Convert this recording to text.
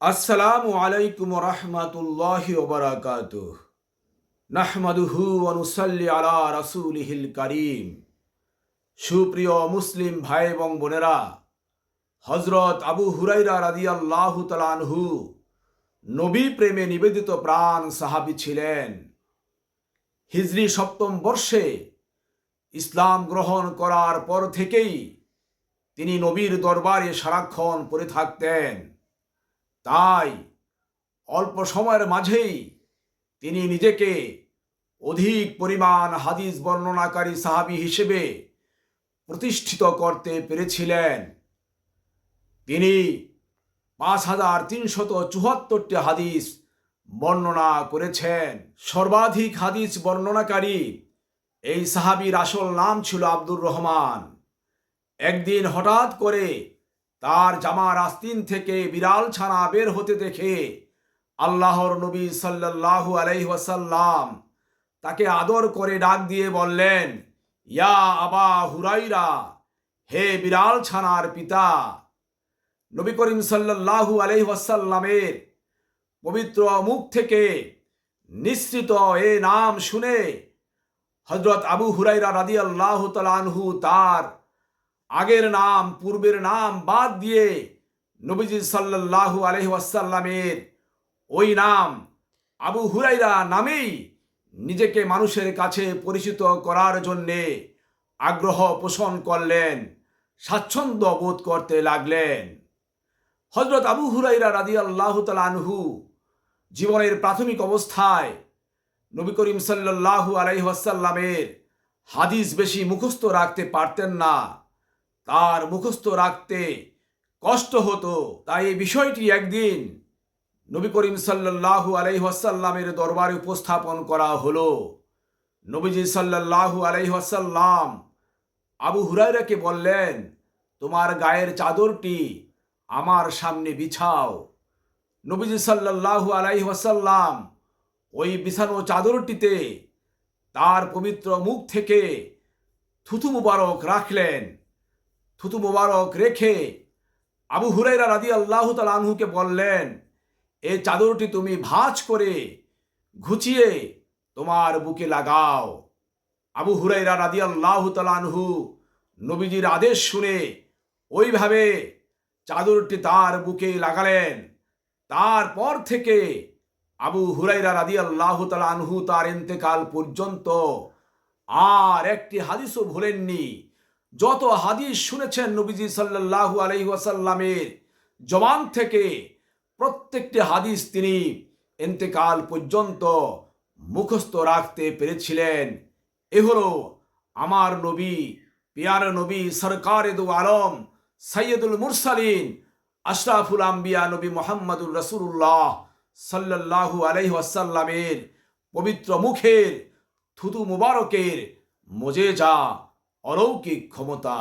আসসালামু আলাইকুম রহমতুল্লাহি ওবরাকাত নাহমাদুহু অনুসাল্লি আলা রাসূলিহিল কারীম। সুপ্রিয় মুসলিম ভাই এবং বোনেরা হজরত আবু হুরাইরা রাদিয়াল্লাহু তাআলা আনহু নবী প্রেমে নিবেদিত প্রাণ সাহাবী ছিলেন। হিজরি সপ্তম বর্ষে ইসলাম গ্রহণ করার পর থেকেই তিনি নবীর দরবারে সারাক্ষণ পড়ে থাকতেন। তাই অল্প সময়ের মাঝেই তিনি নিজেকে অধিক পরিমাণ হাদিস বর্ণনাকারী সাহাবি হিসেবে প্রতিষ্ঠিত করতে পেরেছিলেন। তিনি পাঁচ হাজার তিনশত চুয়াত্তরটি হাদিস বর্ণনা করেছেন। সর্বাধিক হাদিস বর্ণনাকারী এই সাহাবির আসল নাম ছিল আব্দুর রহমান। একদিন হঠাৎ করে তার জামার আস্তিন থেকে বিড়াল ছানা বের হতে দেখে আল্লাহর নবী সাল্লাল্লাহু আলাইহি ওয়াসাল্লাম তাকে আদর করে ডাক দিয়ে বললেন, ইয়া আবা হুরাইরা, হে বিড়াল ছানার পিতা, নবী করিম সাল্লাল্লাহু আলাইহি ওয়াসাল্লামের পবিত্র মুখ থেকে নিশ্চিত এ নাম শুনে হজরত আবু হুরাইরা রাদিয়াল্লাহু আল্লাহ আনহু তার আগের নাম, পূর্বের নাম বাদ দিয়ে নবীজি সাল্লাল্লাহু আলহি ওয়াসাল্লামের ওই নাম আবু হুরাইরা নামেই নিজেকে মানুষের কাছে পরিচিত করার জন্যে আগ্রহ পোষণ করলেন, স্বাচ্ছন্দ্য বোধ করতে লাগলেন। হজরত আবু হুরাইরা রাদি আল্লাহ আনহু জীবনের প্রাথমিক অবস্থায় নবী করিম সাল্লাল্লাহু আলাইহি ওয়াসাল্লামের হাদিস বেশি মুখস্থ রাখতে পারতেন না। তার মুখস্থ রাখতে কষ্ট হতো। তাই এই বিষয়টি একদিন নবী করিম সাল্লাল্লাহু আলাইহি ওয়াসাল্লামের দরবারে উপস্থাপন করা হলো। নবীজি সাল্লাল্লাহু আলাইহি ওয়াসাল্লাম আবু হুরাইরাকে বললেন, তোমার গায়ের চাদরটি আমার সামনে বিছাও। নবীজি সাল্লাল্লাহু আলাইহি ওয়াসাল্লাম ওই বিছানো চাদরটিতে তার পবিত্র মুখ থেকে থুথু মুবারক রাখলেন। থুতু মোবারক রেখে আবু হুরাইরা রাদি আল্লাহ আনহুকে বললেন, এ চাদরটি তুমি ভাঁজ করে ঘুচিয়ে তোমার বুকে লাগাও। আবু হুরাইরা রাদি আল্লাহ আনহু নবীজির আদেশ শুনে ওইভাবে চাদরটি তার বুকে লাগালেন। তারপর থেকে আবু হুরাইরা রাদি আল্লাহ আনহু তার ইন্তেকাল পর্যন্ত আর একটি হাদিসও ভুলেননি। যত হাদিস শুনেছেন নবীজি সাল্লাল্লাহু আলাইহি ওয়াসাল্লামের জবান থেকে, প্রত্যেকটি হাদিস তিনি এন্তেকাল পর্যন্ত মুখস্থ রাখতে পেরেছিলেন। এ হলো আমার নবী, পিয়ার নবী, সরকার দু আলম সৈয়দুল মুরসালিন, আশরাফুল আম্বিয়া নবী মোহাম্মদুর রসুল্লাহ সাল্লাল্লাহু আলাইহি ওয়াসাল্লামের পবিত্র মুখের থুতু মুবারকের মজে যা অলৌকিক ক্ষমতা